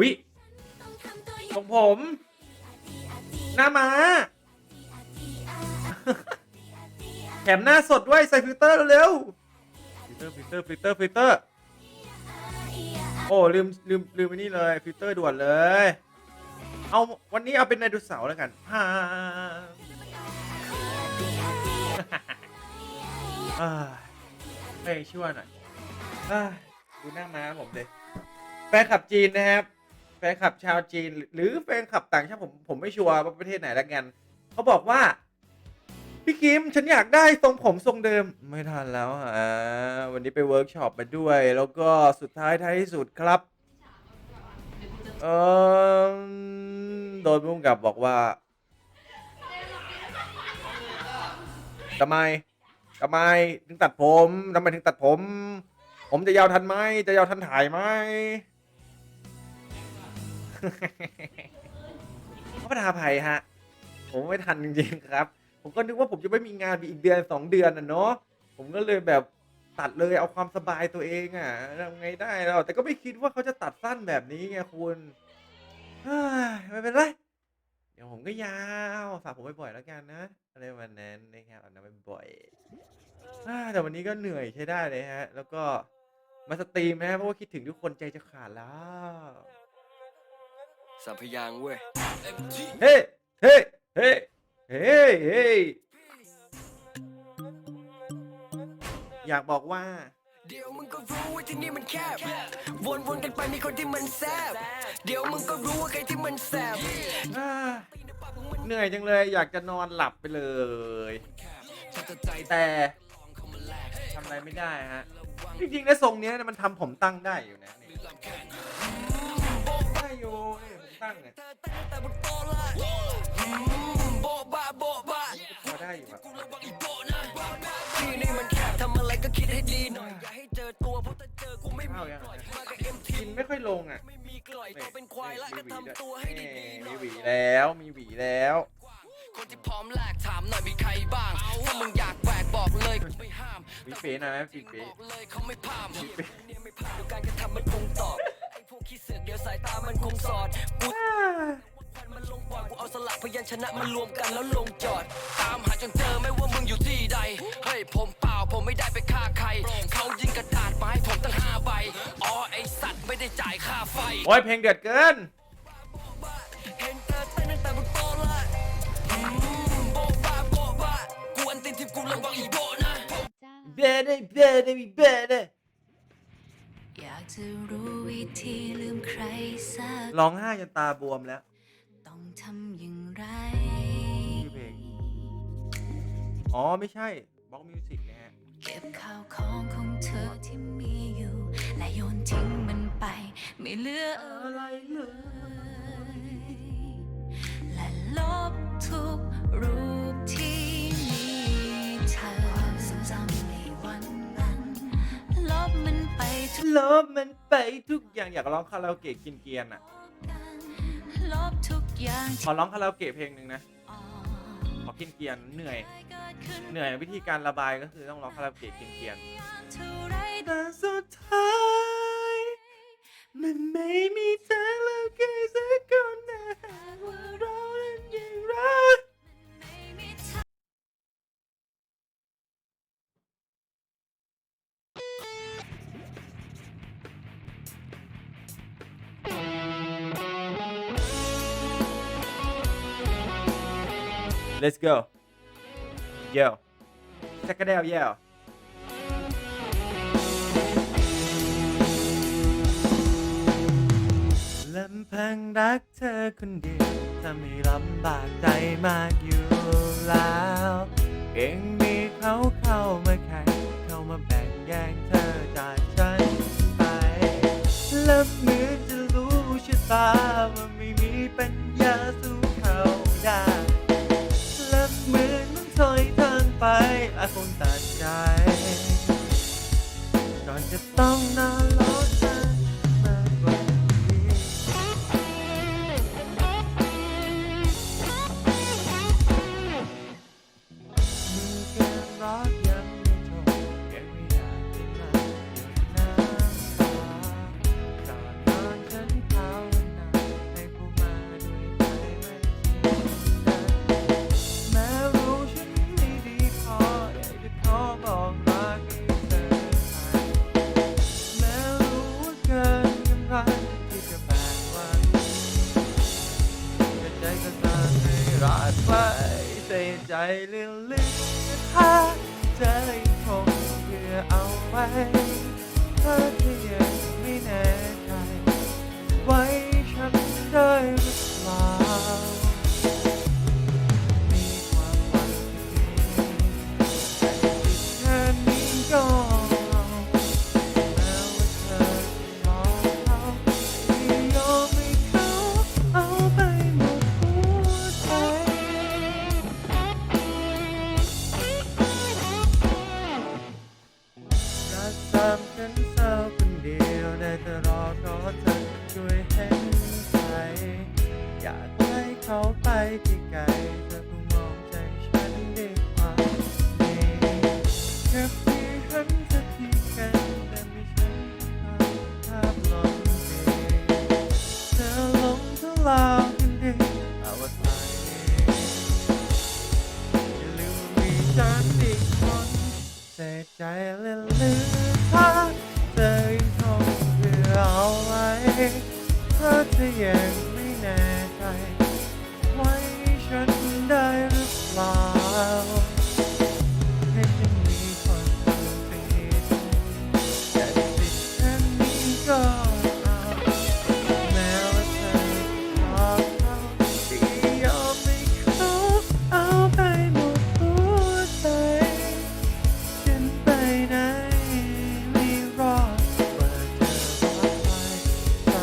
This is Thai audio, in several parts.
วิทรงผม หน้ามาแถมหน้าสดด้วย ใส่ฟิลเตอร์เร็วๆฟิลเตอร์ฟิลเตอร์ฟิลเตอร์ฟิลเตอร์ โอ้ ลืม ลืม ลืมไปนี่เลยฟิลเตอร์ด่วนเลย เอาวันนี้เอาเป็นไดโนเสาร์แล้วกันฮ่าอ่าไปช่วยหน่อยอ่าดูหน้าม้าผมเลยแฟนคลับจีนนะครับแฟนคลับชาวจีน หรือแฟนคลับต่างชาติผมผมไม่ชัวร์ว่าประเทศไหนแล้วกันเขาบอกว่า พี่คิมฉันอยากได้ทรงผมทรงเดิมไม่ทันแล้วอ่าวันนี้ไปเวิร์กช็อปมาด้วย แล้วก็สุดท้ายท้ายที่สุดครับ เออโดนพุ่งกับบอกว่าทำไมทำไมถึงตัดผมทำไมถึงตัดผม ผมจะยาวทันไหมจะยาวทันถ่ายไหม พระประธาภัยฮะ ผมไม่ทันจริงๆครับ ผมก็นึกว่าผมจะไม่มีงานอีกเดือนสองเดือนน่ะเนาะ ผมก็เลยแบบตัดเลยเอาความสบายตัวเองอะทำไงได้แล้วแต่ก็ไม่คิดว่าเขาจะตัดสั้นแบบนี้ไงคุณไม่เป็นไรเดี๋ยวผมก็ยาวฝากผมบ่อยๆแล้วกันนะอะไรวันนั้นนะครับอาน้ำบ่อยแต่วันนี้ก็เหนื่อยใช้ได้เลยฮะ แล้วก็มาสตรีมนะเพราะว่าคิดถึงทุกคนใจจะขาดแล้ว สัมพยางค์เว้ย เฮ้เฮ้เฮ้เฮ้เฮ้อยากบอกว่า เดี๋ยวมึงก็รู้ว่าที่นี่มันแคบ วนๆกันไปมีคนที่มันแซบ เดี๋ยวมึงก็รู้ว่าใครที่มันแซบอ่าเหนื่อยจังเลย อยากจะนอนหลับไปเลย แต่ทำอะไรไม่ได้ฮะ จริงๆนะทรงเนี้ยมันทำผมตั้งได้อยู่นะนี่ได้อยู่นี่ผม ตั้งเนี่ยแต่บนโต๊ะละอืมโบ๊ะโบ๊ะบะพอได้อยู่อะที่นี่มันแคบทำอะไรก็คิดให้ดีหน่อยอย่าให้เจอตัวเพราะถ้าเจอกูไม่มีข้าวยังปล่อยมากับเอ็มทีกินไม่ค่อยลงอะไม่มีกล่อยก็เป็นควายละก็ทำตัวให้ด้วยดีๆหน่อยมีหวีแล้วมีหวีแล้ว คนที่พร้อมแลกถามหน่อยมีใครบ้างถ้ามึงอยากแหวกบอกเลยกูไม่ห้ามหวีเป๋หน่อยไหมหวีเป๋ บอกเลยเขาไม่พามเนี่ยไม่พาดเดี๋ยวการกระทำมันคงตอบ พวกขี้เสือกเดี๋ยวสายตามันคงสอดกูควันมันลงปอดกูเอาสลักพยัญชนะมารวมกันแล้วลงจอด ตามหาจนเจอไม่ว่ามึงอยู่ที่ใด เฮ้ยผมเปล่าผมไม่ได้ไปฆ่าใคร เขายิงกระดาษมาให้ผมตั้งห้าใบ อ๋อไอสัตว์ไม่ได้จ่ายค่าไฟ โอ้ยเพลงเดือดเกิน เห็นเธอเต้นตั้งแต่บนโต๊ะละอืมโบ๊ะบะโบ๊ะบะกูอันตินที่กูระวังอีโบะนะเบเน่ จะรู้วิธีลืมใครสักร้องไห้จนตาบวมแล้วต้องทำอย่างไรชื่อเพลง อ๋อ ไม่ใช่บล็อกมิวสิกนะฮะ เก็บข้าวของของเธอที่มีอยู่ และโยนทิ้งมันไป ไม่เหลืออะไรเลย และลบทุกรูปที่มีเธอความทรงจำในวันนั้นลบ มันไปทุกลบมันไปทุกอย่างอยากร้องคาราโอเกะกินเกียนอะกันลบทุกอย่างขที่อร้องคาราโอเกะเพลงหนึ่งนะ ออกขอกินเกียนเหนื่อย เกิดขึ้นเหนื่อยวิธีการระบายก็คือต้องร้องคาราโอเกะกินเกียนเท่าไรแต่สุดท้าย มันไม่มีทางแล้วใครสักคนนะหากว่าเรานั้นยังรัก Let's go Yo Check it out yo ลำพังรักเธอคนเดียวทำให้ลำบากใจมากอยู่แล้ว เองมีเขาเข้ามาแข่งเข้า ต้องนอน ที่จะแปดวันแใจก็ตาไม่รอดไปแต่ใจเลื่อนเลื่อนถ้เธอคงเพื่อเอาไว้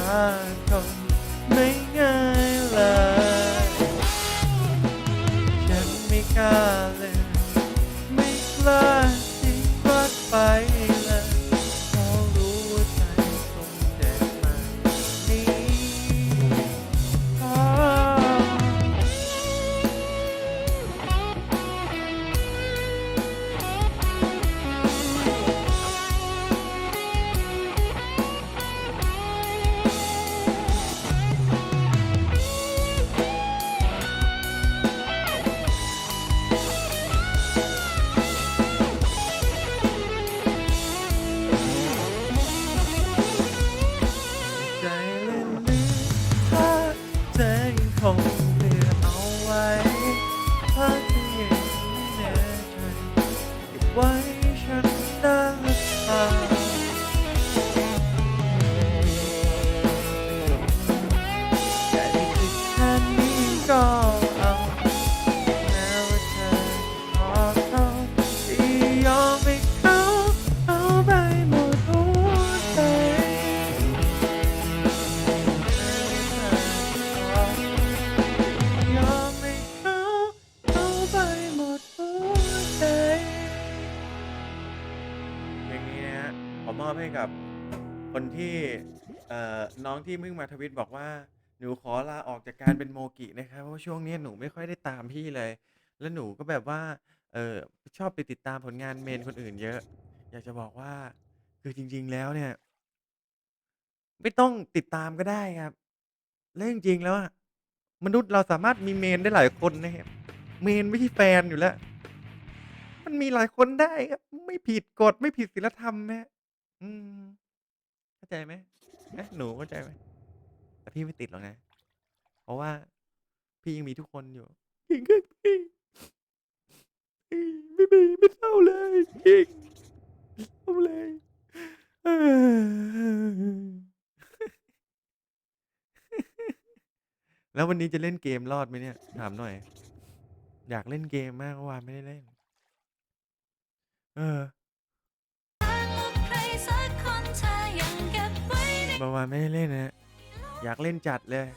สัก ที่เพิ่งมาทวิตบอกว่า หนูขอลาออกจากการเป็นโมกินะครับเพราะว่าช่วงนี้หนูไม่ค่อยได้ตามพี่เลย แล้วหนูก็แบบว่า เออชอบไปติดตามผลงานเมนคนอื่นเยอะ อยากจะบอกว่า คือจริง ๆ แล้วเนี่ย ไม่ต้องติดตามก็ได้ครับ แล้วจริงๆแล้วอะมนุษย์เราสามารถมีเมนได้หลายคนนะครับเมนไม่ใช่แฟนอยู่แล้ว มันมีหลายคนได้ครับไม่ผิดกฎไม่ผิดศีลธรรมแม่อืมเข้าใจไหม เอ๊ะหนูเข้าใจไหมแต่พี่ไม่ติดหรอกนะ เพราะว่า พี่ยังมีทุกคนอยู่จริงครับพี่พี่ไม่มีไม่เศร้าเลยจริงเอาเลยแล้ววันนี้จะเล่นเกมรอดไหมเนี่ย ถามหน่อย อยากเล่นเกมมากเมื่อวานไม่ได้เล่น เออ ไว้ในเมื่อวาไม่ได้เล่นนะ อยากเล่นจัดเลย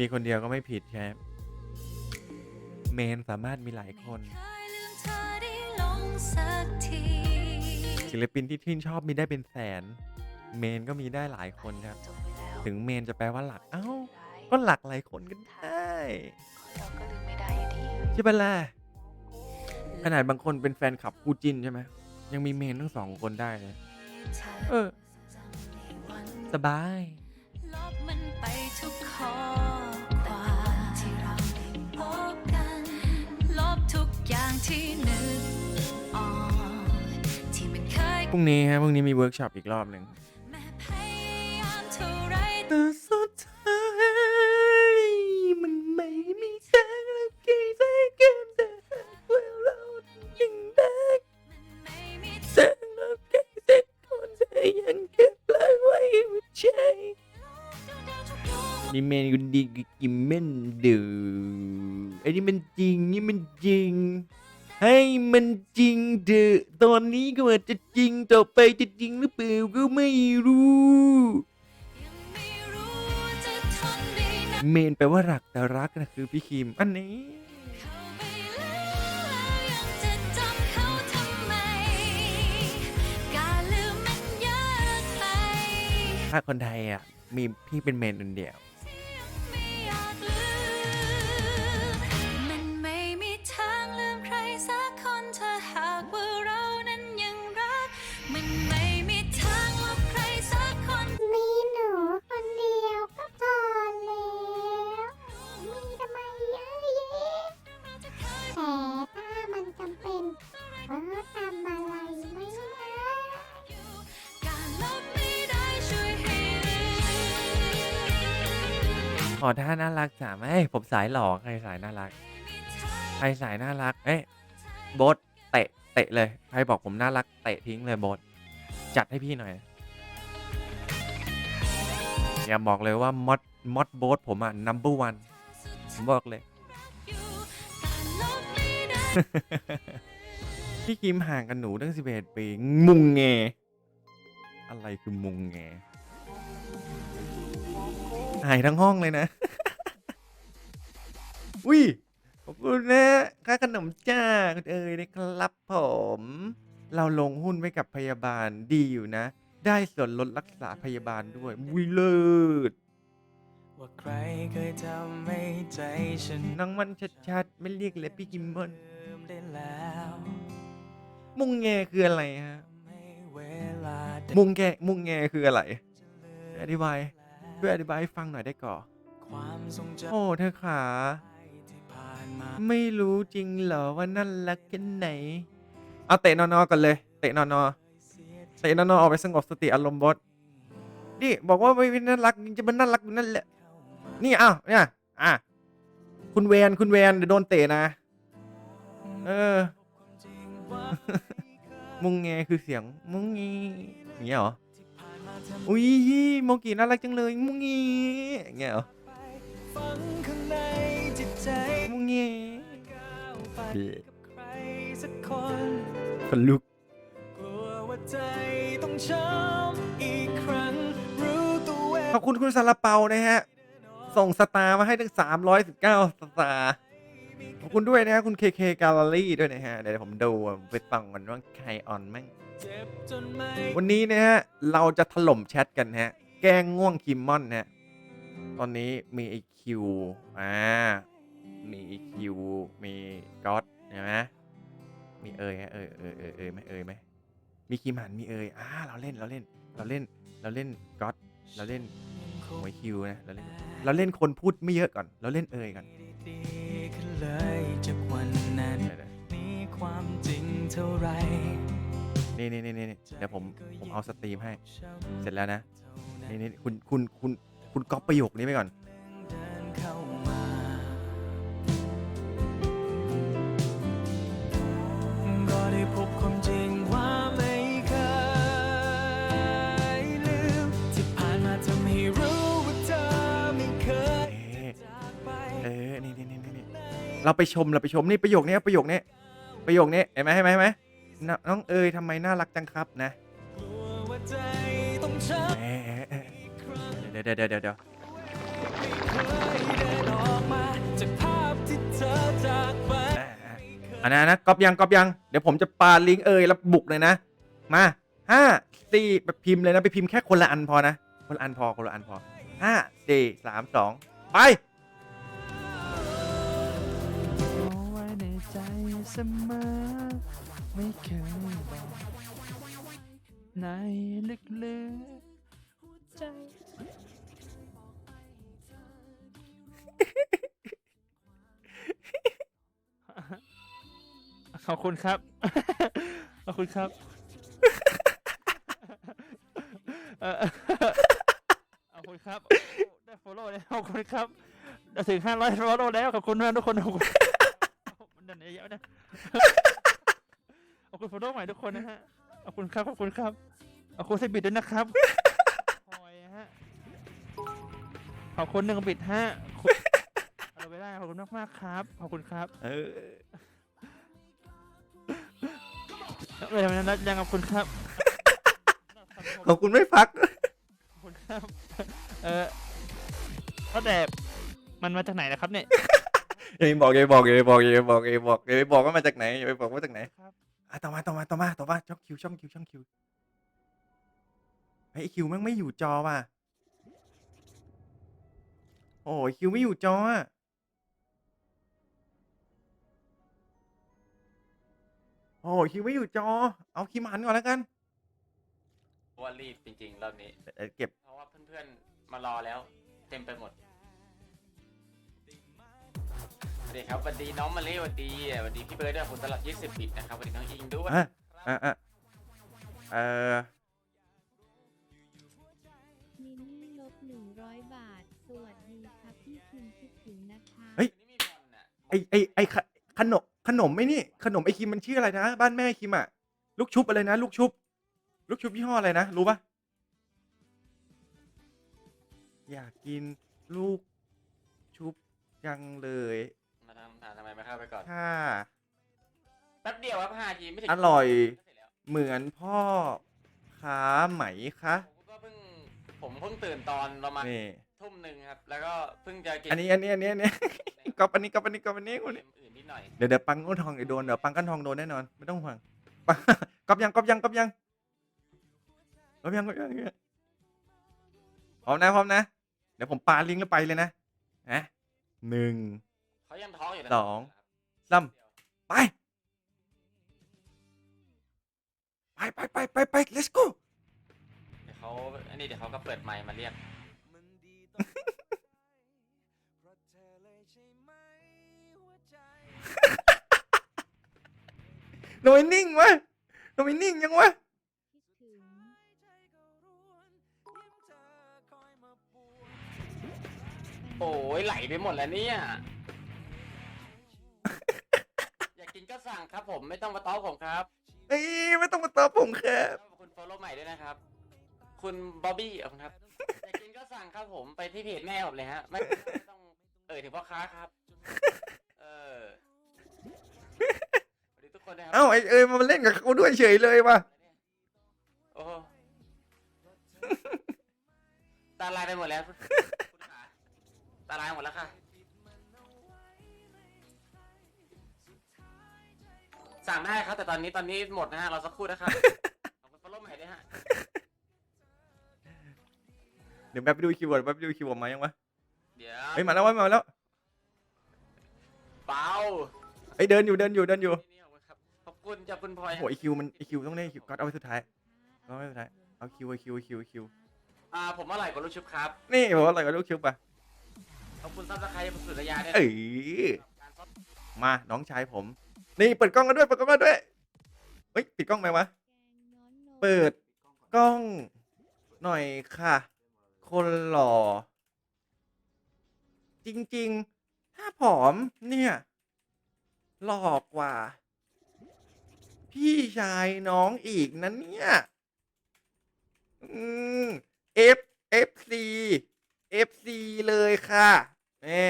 มีคนเดียวก็ไม่ผิดครับ เมนสามารถมีหลายคน ศิลปินที่ชื่นชอบมีได้เป็นแสน เมนก็มีได้หลายคนครับ ถึงเมนจะแปลว่าหลัก เอ้า ก็หลักหลายคนกันได้เราก็ลืมไม่ได้อยู่ดีใช่ปะล่ะขนาดบางคนเป็นแฟนคลับคู่จิ้นใช่ไหมยังมีเมนทั้งสองคนได้เลยเออ สบายลบมันไปทุกข้อความที่เราได้พบกันลบทุกอย่างที่นึกออกที่มันเคยรุ่งนี้ฮะพรุ่งนี้มีเวิร์กช็อปอีกรอบหนึ่งแม้พยายามเท่าไรแต่ นี่เมนกุดีกิมเมนดูไอ้นี่มันจริงนี่มันจริง ให้มันจริงเถอะตอนนี้ก็อาจจะจริงต่อไปจะจริงหรือเปล่าก็ไม่รู้ยังไม่รู้จะทนได้นานเมนแปลว่ารักแต่รักนะคือพี่คิมอันนี้ถ้าคนไทยอะมีพี่เป็นเมนคนเดียว อท่าน่ารักสามเอ้ยผมสายหล่อใครสายน่ารัก ใครสายน่ารัก เอ้ยโบทเตะเตะเลยใครบอกผมน่ารักเตะทิ้งเลยโบทจัดให้พี่หน่อยอย่าบอกเลยว่ามอดมอดโบทผมอะ number one ผมบอกเลย พี่คิมห่างกันหนูตั้ง11ปี มุงแงอะไรคือมุงแง หายทั้งห้องเลยนะ อุ้ย ขอบคุณนะ ค่าขนมจ้าคุณเอ๋ยนะครับผม เราลงหุ้นไว้กับพยาบาลดีอยู่นะ ได้ส่วนลดรักษาพยาบาลด้วยวิเลิศว่าใครเคยทำให้ใจฉันน้องมันชัดๆ ไม่เรียกเลยพี่กิมมอนลืมได้แล้ว มุงแงคืออะไรฮะให้เวลาเดินมุงแงมุงแงคืออะไรลืมอธิบาย ช่วยอธิบายให้ฟังหน่อยได้ก่อนความทรงจำโอ้เธอขา ที่ผ่านมาไม่รู้จริงเหรอว่านั่นรักกันไหน เอาเตะนอนๆก่อนเลย เตะนอนเสียๆเตะนอนๆออกไปสงบสติอารมณ์บดนี่บอกว่าไม่น่ารักยังจะมันน่ารักอยู่นั่นแหละ นี่อ้าวเนี่ย อะ คุณแวนคุณแวนเดี๋ยวโดนเตะนะ เออจริงว่ามุงแงคือเสียงมุงงีอย่างเงี้ยเหรอที่ผ่านมาเธ ออุ้ยโมกีน่ารักจังเลยมุงงีอย่างเงี้ยเหรอฝังข้างในจิตใจมุงงีก้าวไปเอ๊ะกับใครสักคนคนลุกกลัวว่าใจต้องช้ำอีกครั้งรู้ตัวเองขอบคุณคุณซาลาเปานะฮะ ส่งสตาร์มาให้ตั้ง319 สตาร์ขอบคุณด้วยนะฮะ คุณ KK Gallery ด้วยนะฮะ เดี๋ยวผมดูไปฟังกันว่าใครออนมั่งเจ็บจนไม่ วันนี้นะฮะ เราจะถล่มแชทกันฮะ แกล้งง่วงคิมมอนนะฮะ ตอนนี้มีไอคิวอ่า มีไอคิวมีก๊อตใช่ไหมมีเอยฮะเอยเอยเอยเอยไหมเอยไหมมีคิมหันมีเอยอ่าเราเล่นเราเล่น เราเล่นเราเล่นก๊อตเราเล่นหมวยคิวนะเราเล่นเราเล่นคนพูดไม่เยอะก่อน เราเล่นเอยก่อนดีขึ้นเลยจากวันนั้นเดี๋ยวมีความจริงเท่าไหรๆ นี่นี่นี่นี่เดี๋ยวผมผมเอาสตรีมให้ เสร็จแล้วนะ นี่นี่คุณคุณคุณคุณก๊อปประโยคนี้ไปก่อนเดินเข้ามาก็ได้พบความจริงว่าไม่เคยลืมที่ผ่านมาทำให้รู้ว่าเธอไม่เคยเอ๊ะจากไปเออนี่นี่นี่นี่เราไปชมเราไปชมนี่ประโยคนี้ประโยคนี้ประโยคนี้เห็นไหมเห็นไหมเห็นไหม นน้องเอ๋ยทำไมน่ารักจังครับนะเดี๋ยวเดี๋ยวเดี๋ยวเดี๋ยวอันนั้นนะก๊อปยังก๊อปยัง เดี๋ยวผมจะปาลิงก์เอ่ยแล้วบุกเลยนะ มาห้าสี่แบบพิมพ์เลยนะ ไปพิมพ์แค่คนละอันพอนะ คนละอันพอคนละอันพอห้าสี่สามสองไป เสมอ ไม่เคยบอกในลึกๆหัวใจขอบคุณครับ ขอบคุณครับ ขอบคุณครับ ได้ follow แล้วขอบคุณครับ ถึงห้าร้อย follow แล้วขอบคุณมากทุกคนขอบคุณ มันดันเยอะๆนะขอบคุณ follow ใหม่ทุกคนนะฮะ ขอบคุณครับ ขอบคุณครับ ขอบคุณสบิดด้วยนะครับพลอยฮะ ขอบคุณหนึ่งบิดฮะคุณเอาไปได้ขอบคุณมากๆครับ ขอบคุณครับ เออเวลานั้นยังขอบคุณครับ ขอบคุณไม่พัก ขอบคุณครับ เออก็แต่มันมาจากไหนนะครับเนี่ย อย่าไปบอกอย่าไปบอกอย่าไปบอกอย่าไปบอกอย่าไปบอกอย่าไปบอกว่ามาจากไหนอย่าไปบอกว่าจากไหนครับ อะต่อมาต่อมาต่อมาต่อมาช่องคิวช่องคิวช่องคิวเฮ้ยไอ้คิวแม่งไม่อยู่จอว่ะโอ้ยคิวไม่อยู่จออะโอ้ยคิวไม่อยู่จอ เอาคิมหันก่อนแล้วกันเพราะว่ารีบจริงๆรอบนี้ เดี๋ยวเก็บ เพราะว่าเพื่อนๆมารอแล้ว เต็มไปหมด ดีครับสวัสดีน้องมาเล่สวัสดีสวัสดีพี่เบิร์ดด้วยคุณตลอด20บิตนะครับสวัสดีน้องอิงด้วยอะอะอะเออมินนี่ลบหนึ่งร้อยบาท สวัสดีครับพี่คิมคิดถึงนะคะเฮ้ยวันนี้มีบอลน่ะไอไอไอขขนมขนมไหมนี่ ขนมไอคิมมันชื่ออะไรนะ บ้านแม่คิมอะลูกชุบอะไรนะ ลูกชุบ ลูกชุบยี่ห้ออะไรนะรู้ปะอยากกินลูกชุบจังเลยมาทำถามทำไมไม่เข้าไปก่อนค่ะแป๊บเดียวครับ5ทีไม่ถึงอร่อยก็เสร็จแล้วเหมือนพ่อค้าไหมคะผมก็เพิ่งผมเพิ่งตื่นตอนประมาณนี่ทุ่มหนึ่งครับ แล้วก็เพิ่งจะกินอันนี้อันนี้อันนี้อันนี้ ก๊อปอันนี้ก๊อปอันนี้ก๊อปอันนี้คนนี้อื่นนิดหน่อยเดี๋ยวเดี๋ยวปังก้นทองเดี๋ยวโดนเดี๋ยวปังก้นทองโดนแน่นอนไม่ต้องห่วงปัง ก๊อปยังก๊อปยังก๊อปยังก๊อปยังก๊อปยังก๊อปยังพร้อมนะพร้อมนะ เดี๋ยวผมปาลิงก์แล้วไปเลยนะนะหนึ่ง เขายังท้องอยู่นะสองสามไป ไปไปไปไปไป let's go เดี๋ยวเขาอันนี้เดี๋ยวเขาก็เปิดไมค์มาเรียกโนยนิ่งวะโนยนิ่งยังวะ คิดถึง โอ้ยไหลไปหมดแล้วเนี่ยอยาก กินก็สั่งครับผมไม่ต้องมาต้อผมครับเอ้ยไม่ต้องมาตอบผมครับขอบคุณ follow ใหม่ด้วยนะครับ คุณบ๊อบบี้ขอบคุณครับอยากกินก็สั่งครับผมไปที่เพจแม่ผมเลยฮะไม่ไม่ต้องเอ่ยถึงพ่อค้าครับ เออสวัสดีทุกคนนะครัเอ้าไอเอ้ยมาเล่นกับเขาด้วยเฉยเลยว่ะโอ้โหตาลายไปหมดแล้วคุณขาตาลายหมดแล้วค่ะ สั่งได้ครับ แต่ตอนนี้ตอนนี้หมดนะฮะเราสักครู่นะครับขอบคุณ follow ใหม่ด้วยฮะเดี๋ยวแป๊บไปดูคีย์เวิร์ดแป๊บไปดูคีย์เวิร์ดมายังวะเดี๋ยวเฮ้ยมาแล้ววะมาแล้วเปาเฮ้ยเดินอยู่เดินอยู่เดินอยู่นี่ขอบคุณครับขอบคุณจากคุณพลอยโอ้โหไอคิวมันไอคิวต้องได้คิวก็เอาไว้สุดท้ายเอาไว้สุดท้ายเอาคิวไอคิวไอคิวไอคิวอ่าผมอร่อยกว่าลูกชุบครับ นี่ผมว่าอะไรกับลูกคิวปะขอบคุณซับสไครต์สุดระยะด้วยนะเอ้ย การซดมาน้องชายผม นี่เปิดกล้องกันด้วยเปิดกล้องกันด้วยเฮ้ยปิดกล้องไหมวะเปิดกล้อง หน่อยค่ะ คนหล่อ จริงๆ ถ้าผอมเนี่ย หล่อกว่า พี่ชายน้องอีกนะเนี่ยอืม F F C F C เลยค่ะเน่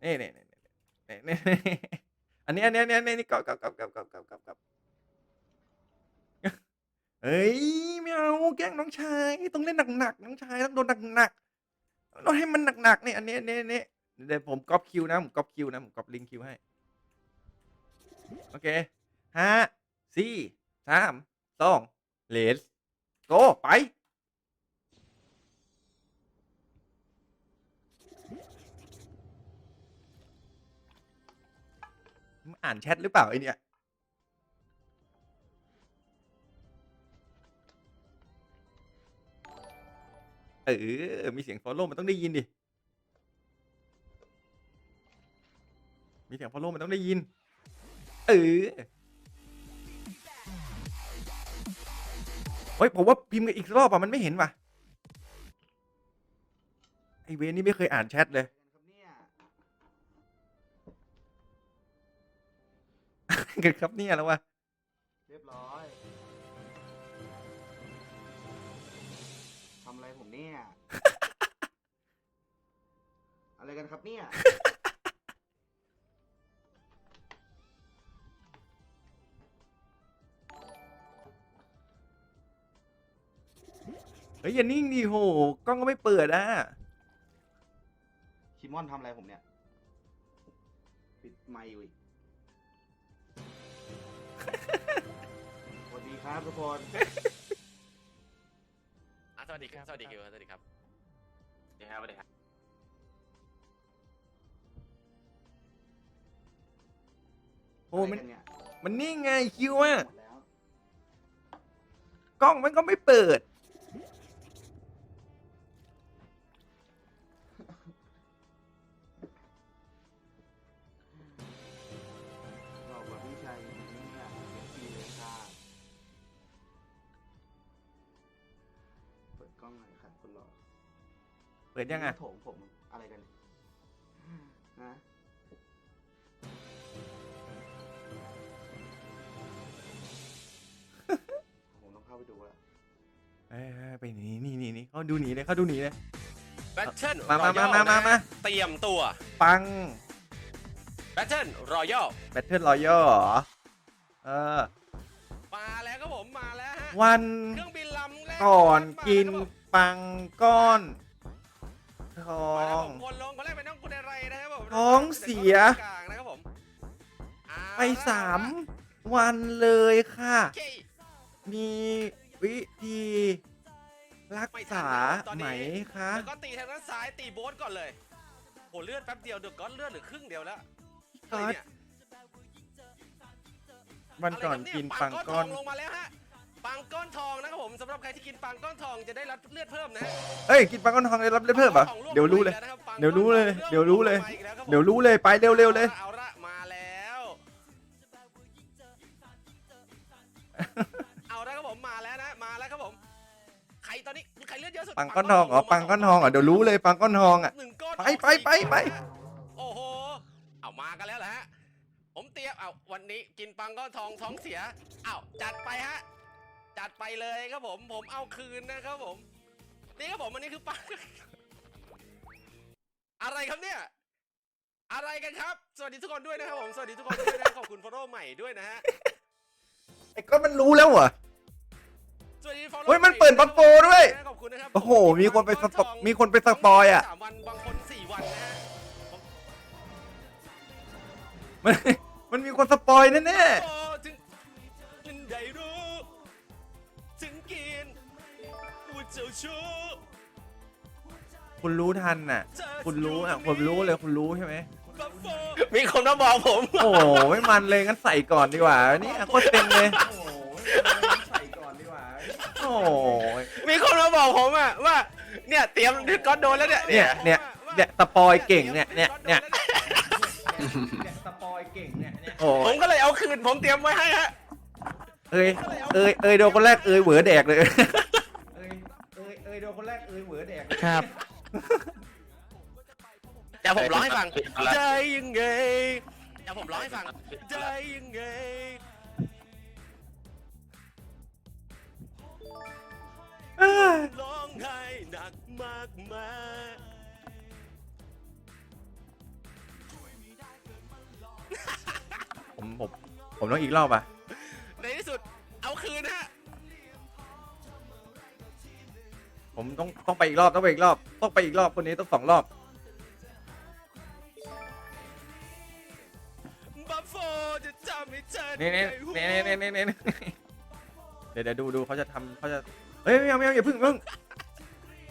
เน่เน่เน่เน่ เน่เน่อันนี้อันนี้อันนี้อันนี้ก็ก็ก็ก็ก็ก็ก็เฮ้ยไม่เอาแกล้งน้องชายต้องเล่นหนักๆน้องชายต้องโดนหนักๆต้องให้มันหนักๆเนี่ยอันนี้อันนี้อันนี้เดี๋ยวผมก๊อปคิวนะผมก๊อปคิวนะผมก๊อปลิงคิวให้โอเคห้าสี่สามสองเลสโกไป อ่านแชทหรือเปล่าไอเนี่ยเออ มีเสียง follow มันต้องได้ยินดิ มีเสียง follow มันต้องได้ยิน เออเฮ้ยผมว่าพิมพ์กันอีกรอบอะมันไม่เห็นว่ะ ไอเวนนี่ไม่เคยอ่านแชทเลย กันครับเนี่ยแล้ววะเรียบร้อยทำอะไรผมเนี่ย อะไรกันครับเนี่ย เฮ้ยอย่านิ่งดิโหกล้องก็ไม่เปิดอะ คิมอนทำอะไรผมเนี่ย ปิดไมค์อยู่อีก สวัสดีครับทุกคน อะสวัสดีครับ สวัสดีคิวสวัสดีครับ สวัสดีครับสวัสดีครับ โอ้มันะไรกัเนี่ยมันนิ่งไงคิวอะหมดแล้วกล้องมันก็ไม่เปิด ปิดยังอะโถงผมอะไรกันเนี่ยฮะผมต้องเข้าไปดูแล้วเอ้ยเอ้ยไปหนีนี่นี่นี่เขาดูหนีเลยเขาดูหนีเลยแบทเทิลมามามามามามาเตรียมตัว ปังแบทเทิลรอยัลแบทเทิลรอยัลเหรอเออ มาแล้วครับผมมาแล้วฮะวันเครื่องบินลำแรกก่อนมากินแล้วครับผมปังก้อน ทอมาแล้วง ผมคนลงคนแรกเป็นน้องคุณอะไรนะครับผมท้องเสีย กลางนะครับผมเอไปละสามวันเลยค่ะ โอเคมีวิธี รักษาไหมคะ แล้วก็ตีทางด้านซ้ายตีโบ๊ทก่อนเลยโหเลือดแป๊บเดียวเดือดก้อนเลือดเหรือครึ่งเดียวแล้วก๊อตอะไรเนี่ยวันก่อนอะไรครับเยกินปังก้อน ทลงมาแล้วฮะ ปังก้อนทองนะครับผมสำหรับใครที่กินปังก้อนทองจะได้รับเลือดเพิ่มนะฮะเอ้ยกินปังก้อนทองได้รับเลือดเพิ่มเหรอปังก้อนทองเดี๋ยวรู้เลยงมาอีกแวนะครับปังเดี๋ยวรู้เลยก้อนทองเดี๋ยวรู้เลยงมาอีกแวครับผมเดี๋ยวรู้เลยไปเร็วๆเลย เอาละมาแล้ว เอาละครับผมมาแล้วนะมาแล้วครับผมใครตอนนี้ใครเลือดเยอะสุดปังก้อนทองเหรอปังก้อนทองเหรอเดี๋ยวรู้เลยปังก้อนทองอะ หนึ่งก้อนไปไปไปไป โอ้โหเอามากันแล้วเหรอฮะผมเตรียมเอาวันนี้กินปังก้อนทองท้องเสียเอาจัดไปฮะ จัดไปเลยครับผมผมเอาคืนนะครับผม นี่ครับผมอันนี้คือปังอะไรครับเนี่ย อะไรกันครับ สวัสดีทุกคนด้วยนะครับผมสวัสดีทุกคนด้วยนะขอบคุณฟอลโล่ใหม่ด้วยนะฮะไอ้ก้อนมันรู้แล้วเหรอ สวัสดี follow เฮ้ยมันเปิดบัฟโฟด้วย ขอบคุณนะครับโอ้โห มีคนไปสปอมีคนไปสปอยอะสามวันบางคนสี่วันนะฮะมันมันมีคนสปอยแน่โเจ้าชู้ๆคุณรู้ทันน่ะ คุณรู้อะผมรู้เลยคุณรู้ใช่ไหมบัฟโฟมีคนมาบอกผม โอ้โหไม่มันเลยงั้นใส่ก่อนดีกว่านี่โคตรเต็มเลย โอ้โหใส่ก่อนดีกว่าโอ้โหมีคนมาบอกผมอะว่า เนี่ยเตรียมดึกก้อนโดนแล้วเนี่ยเนี่ยเนี่ยเนี่ยสปอยเก่งเนี่ยเนี่ยเนี่ยสปอยเก่งเนี่ยเนี่ยโอ้ผมก็เลยเอาคืนผมเตรียมไว้ให้ฮะ เอ้ยเอ้ยเอ้ยโดนคนแรกเอ้ยเหวอแดกเลยเอ้ยเอ้ย ครับเดี๋ยวผมร้องให้ฟังใจยังไงเดี๋ยวผมร้องให้ฟังใจยังไงเอ้ยร้องไห้หนักมากมายผมผมผมต้องอีกรอบอะ ผมต้องต้องไปอีกรอบต้องไปอีกรอบต้องไปอีกรอบคนนี้ต้องสองรอบบัฟโฟจะจำให้เธอนี่นี่นี่นี่นี่นี่นี่เดี๋ยวเดี๋ยวดูดูเขาจะทำเขาจะเฮ้ยไม่เอาไม่เอาอย่าเพึ่งอย่าเพึ่ง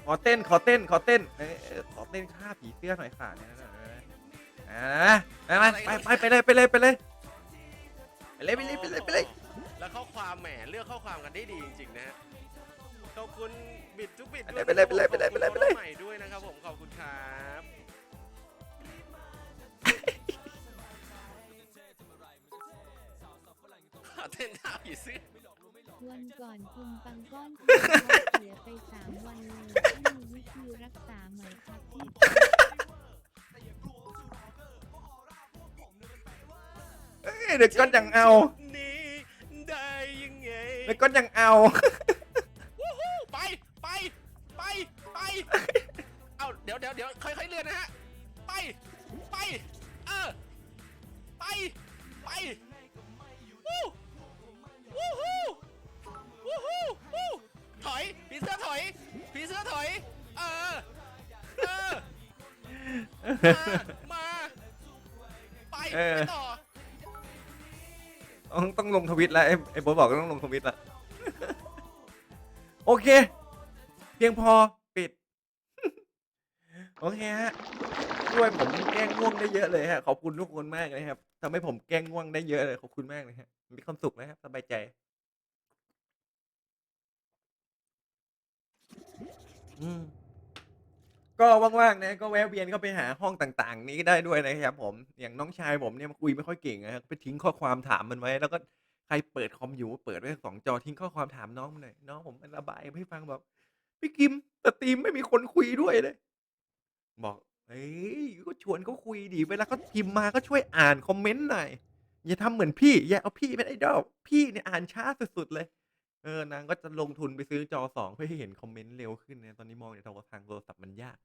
ขอเต้นขอเต้นขอเต้นเอ้ยเอ้ยขอเต้นฆ่าผีเสื้อหน่อยค่ะเนี่ยอ่าไปไปไปไปเลยไปเลยไปเลยไปเลยไปเลยไปเลยไปเลยแล้วข้อความแหมเลือกข้อความกันได้ดีจริงๆนะฮะ ขอบคุณบิดทุกบิดไปเลยไปเลยไปเลยไปเลยไปเลยไปเลย ขอบคุณใหม่ด้วยนะครับผมขอบคุณครับเต้นท่าผีเสื้อ วันก่อนคุณปังก้อนคุณท้องเสียไปสามวันเลยที่มีวิธีรักษาไหมครับพี่ เอ้ยเดี๋ยวก้อนยังเอา นี้ได้ยังไง เดี๋ยวก้อนยังเอา วิตแล้วไอ้ไอ้โบทบอกต้องลงทวิตละโอเค เพียงพอปิด โอเคฮะช่วยผมแก้ง่วงได้เยอะเลยฮะขอบคุณทุกคนมากเลยครับทำให้ผมแก้ง่วงได้เยอะเลยขอบคุณมากเลยฮะมีความสุขนะครับสบายใจ อืมก็ว่างๆนะก็แวะเวียนเข้าไปหาห้องต่าง ๆ นี้ได้ด้วยนะครับผมอย่างน้องชายผมเนี่ยมันคุยไม่ค่อยเก่งนะครับไปทิ้งข้อความถามมันไว้แล้วก็ ใครเปิดคอมอยู่เปิดไว้สองจอทิ้งข้อความถามน้องหน่อยน้องผมระบายให้ฟังบอกพี่กิมสตรีมไม่มีคนคุยด้วยเลย บอกเฮ้ยก็ชวนเขาคุยดิเวลาเขาพิมพ์มาก็ช่วยอ่านคอมเมนต์หน่อยอย่าทำเหมือนพี่ อย่าเอาพี่เป็นไอดอลพี่เนี่ยอ่านช้าสุดๆเลย เออนางก็จะลงทุนไปซื้อจอสองเพื่อให้เห็นคอมเมนต์เร็วขึ้นนะตอนนี้มองในทางทางโทรศัพท์มันยาก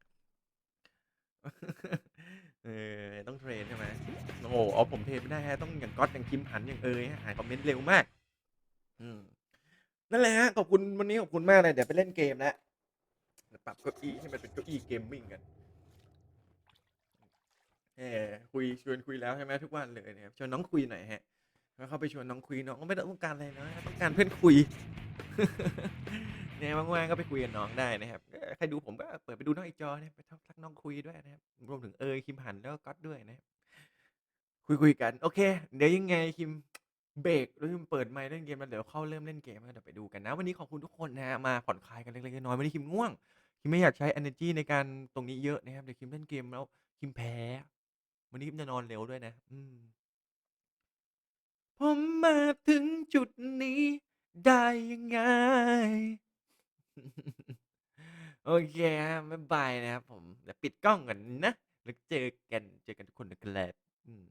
เออ ต้องเทรนใช่ไหมโอ้โหเอาผมเทรนไม่ได้ฮะต้องอย่างก๊อตอย่างคิมหันอย่างเอยฮะอ่านคอมเมนต์เร็วมาก อืมนั่นแหละฮะขอบคุณวันนี้ขอบคุณมากเลยเดี๋ยวไปเล่นเกมแล้วเดี๋ยวปรับเก้าอี้ให้มันเป็นเก้าอี้เกมมิ่งกันเออคุยชวนคุยแล้วใช่ไหมทุกวันเลยนะครับชวนน้องคุยหน่อยฮะแล้วเข้าไปชวนน้องคุยน้องก็ไม่ได้ต้องการอะไรนะต้องการเพื่อนคุย เนี่ยว่างๆก็ไปคุยกับน้องได้นะครับใครดูผมก็เปิดไปดูน้องอีกจอเนี่ยไปทักทักน้องคุยด้วยนะครับ รวมถึงเอยคิมหันแล้วก็ก๊อตด้วยนะครับ คุยคุยกัน โอเค เดี๋ยวยังไงคิมเบรกแล้วคิมเปิดไมค์เล่นเกมแล้วเดี๋ยวเข้าเริ่มเล่นเกมแล้วเดี๋ยวไปดูกันนะ วันนี้ขอบคุณทุกคนนะฮะมาผ่อนคลายกันเล็กๆน้อยๆวันนี้คิมง่วงคิมไม่อยากใช้ energy ในการตรงนี้เยอะนะครับเดี๋ยวคิมเล่นเกมแล้วคิมแพ้ วันนี้คิมจะนอนเร็วด้วยนะ อืม ผมมาถึงจุดนี้ได้ยังไง โอเคฮะบ๊ายบายนะครับผมเดี๋ยวปิดกล้องก่อนนะ แล้วเจอกันเจอกันทุกคนนะครับอืม